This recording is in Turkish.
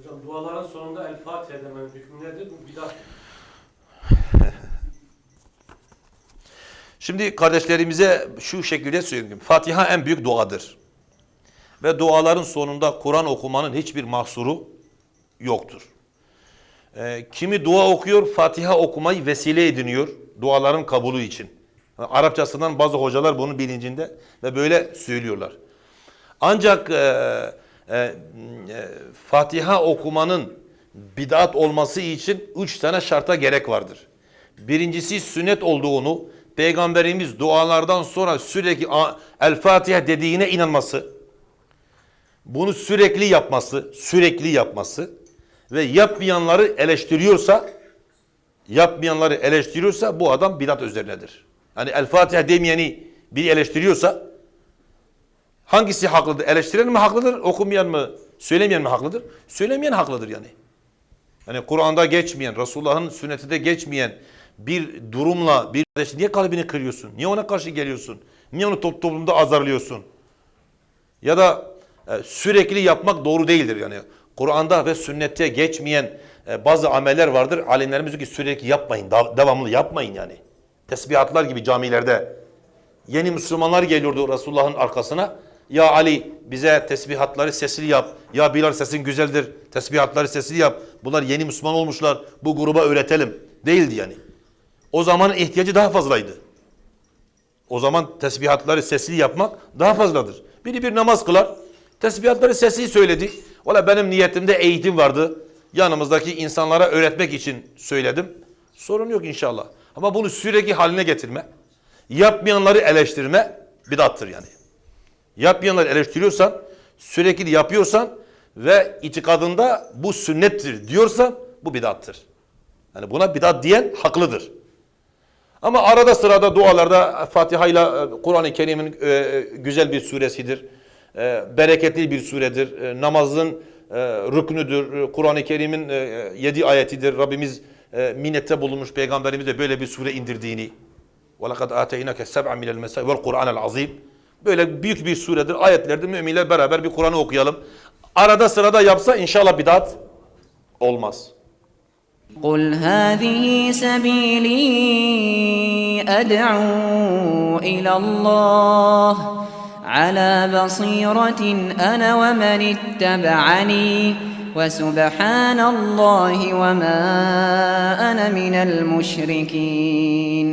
Hocam duaların sonunda El Fatiha demenin hükmü nedir? Bu bidat. Şimdi kardeşlerimize şu şekilde söyleyeyim. Fatiha en büyük duadır. Ve duaların sonunda Kur'an okumanın hiçbir mahsuru yoktur. Ee, kimi dua okuyor, Fatiha okumayı vesile ediniyor duaların kabulü için. Arapçasından bazı hocalar bunun bilincinde ve böyle söylüyorlar. Ancak e, e, e, Fatiha okumanın bid'at olması için üç tane şarta gerek vardır. Birincisi sünnet olduğunu, Peygamberimiz dualardan sonra sürekli El Fatiha dediğine inanması, bunu sürekli yapması, sürekli yapması ve yapmayanları eleştiriyorsa, yapmayanları eleştiriyorsa bu adam bidat üzerinedir. Hani El Fatiha demeyeni biri eleştiriyorsa Hangisi haklıdır? Eleştiren mi haklıdır? Okumayan mı? Söylemeyen mi haklıdır? Söylemeyen haklıdır yani. Yani Kur'an'da geçmeyen, Resulullah'ın sünnetinde geçmeyen bir durumla bir kardeş niye kalbini kırıyorsun? Niye ona karşı geliyorsun? Niye onu top- toplumda azarlıyorsun? Ya da e, sürekli yapmak doğru değildir yani. Kur'an'da ve sünnette geçmeyen e, bazı ameller vardır. Alimlerimiz diyor ki sürekli yapmayın, dav- devamlı yapmayın yani. Tesbihatlar gibi camilerde Yeni Müslümanlar geliyordu Resulullah'ın arkasına. Ya Ali bize tesbihatları sesli yap. Ya Bilal sesin güzeldir. Tesbihatları sesli yap. Bunlar yeni Müslüman olmuşlar. Bu gruba öğretelim. Değildi yani. O zamanın ihtiyacı daha fazlaydı. O zaman tesbihatları sesli yapmak daha fazladır. Biri bir namaz kılar. Tesbihatları sesli söyledi. Ola benim niyetimde eğitim vardı. Yanımızdaki insanlara öğretmek için söyledim. Sorun yok inşallah. Ama bunu sürekli haline getirme. Yapmayanları eleştirme bidattır yani. Yapmayanları eleştiriyorsan, sürekli yapıyorsan ve itikadında bu sünnettir diyorsan bu bidattır. Yani buna bidat diyen haklıdır. Ama arada sırada dualarda Fatiha ile e, Kur'an-ı Kerim'in e, güzel bir suresidir. E, bereketli bir suredir. E, namazın e, rüknüdür. E, Kur'an-ı Kerim'in e, yedi ayetidir. Rabbimiz e, minnette bulunmuş Peygamberimiz de böyle bir sure indirdiğini. وَلَقَدْ آتَيْنَكَ سَبْعًا مِنَ الْمَسَاءِ وَالْقُرْآنَ الْعَظِيمِ Böyle büyük bir suredir. Ayetlerde müminler beraber bir Kur'an'ı okuyalım. Arada sırada yapsa inşallah bidat olmaz. قل هذه سبيلي أدعو إلى الله على بصيرة أنا ومن اتبعني وسبحان الله وما أنا من المشركين